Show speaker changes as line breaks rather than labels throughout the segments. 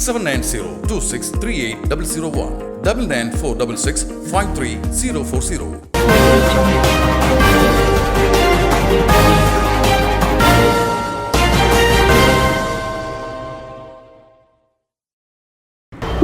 Seven nine zero two six three eight double zero one double nine four double six five three zero four zero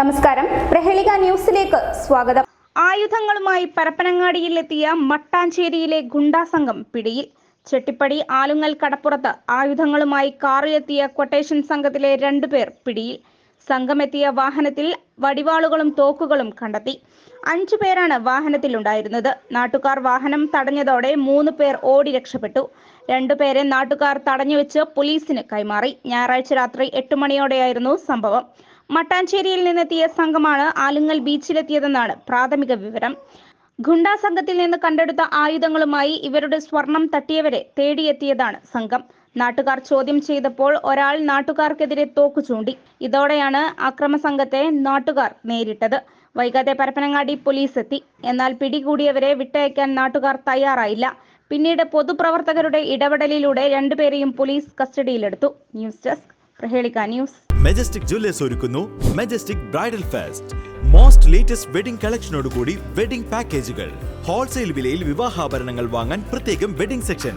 നമസ്കാരം. പ്രഹേളിക ന്യൂസിലേക്ക് സ്വാഗതം.
ആയുധങ്ങളുമായി പരപ്പനങ്ങാടിയിലെത്തിയ മട്ടാഞ്ചേരിയിലെ ഗുണ്ടാ സംഘം പിടിയിൽ. ചെട്ടിപ്പടി ആലുങ്ങൽ കടപ്പുറത്ത് ആയുധങ്ങളുമായി കാറിലെത്തിയ quotation സംഘത്തിലെ രണ്ടുപേർ പിടിയിൽ. സംഘമെത്തിയ വാഹനത്തിൽ വടിവാളുകളും തോക്കുകളും കണ്ടെത്തി. അഞ്ചു പേരാണ് വാഹനത്തിലുണ്ടായിരുന്നത്. നാട്ടുകാർ വാഹനം തടഞ്ഞതോടെ മൂന്ന് പേർ ഓടി രക്ഷപ്പെട്ടു. രണ്ടുപേരെ നാട്ടുകാർ തടഞ്ഞുവെച്ച് പോലീസിന് കൈമാറി. ഞായറാഴ്ച രാത്രി എട്ട് മണിയോടെയായിരുന്നു സംഭവം. മട്ടാഞ്ചേരിയിൽ നിന്നെത്തിയ സംഘമാണ് ആലുങ്ങൽ ബീച്ചിലെത്തിയതെന്നാണ് പ്രാഥമിക വിവരം. ഗുണ്ടാ സംഘത്തിൽ നിന്ന് കണ്ടെടുത്ത ആയുധങ്ങളുമായി ഇവരുടെ സ്വർണം തട്ടിയവരെ തേടിയെത്തിയതാണ് സംഘം. നാട്ടുകാർ ചോദ്യം ചെയ്തപ്പോൾ ഒരാൾ നാട്ടുകാർക്കെതിരെ തോക്കു ചൂണ്ടി. ഇതോടെയാണ് അക്രമ സംഘത്തെ നാട്ടുകാർ നേരിട്ടത്. വൈകാതെ പരപ്പനങ്ങാടി പോലീസ് എത്തി. എന്നാൽ പിടികൂടിയവരെ വിട്ടയക്കാൻ നാട്ടുകാർ തയ്യാറായില്ല. പിന്നീട് പൊതുപ്രവർത്തകരുടെ ഇടപെടലിലൂടെ രണ്ടുപേരെയും പോലീസ് കസ്റ്റഡിയിലെടുത്തു. News desk Prahelika news.
Majestic jewellers ഒരുക്കുന്നു. Majestic bridal fest most latest wedding കളക്ഷനോടുകൂടി wedding പാക്കേജുകൾ ഹോൾസെയിൽ വിലയിൽ വിവാഹാഭരണങ്ങൾ വാങ്ങാൻ പ്രത്യേകം വെഡിംഗ് സെക്ഷൻ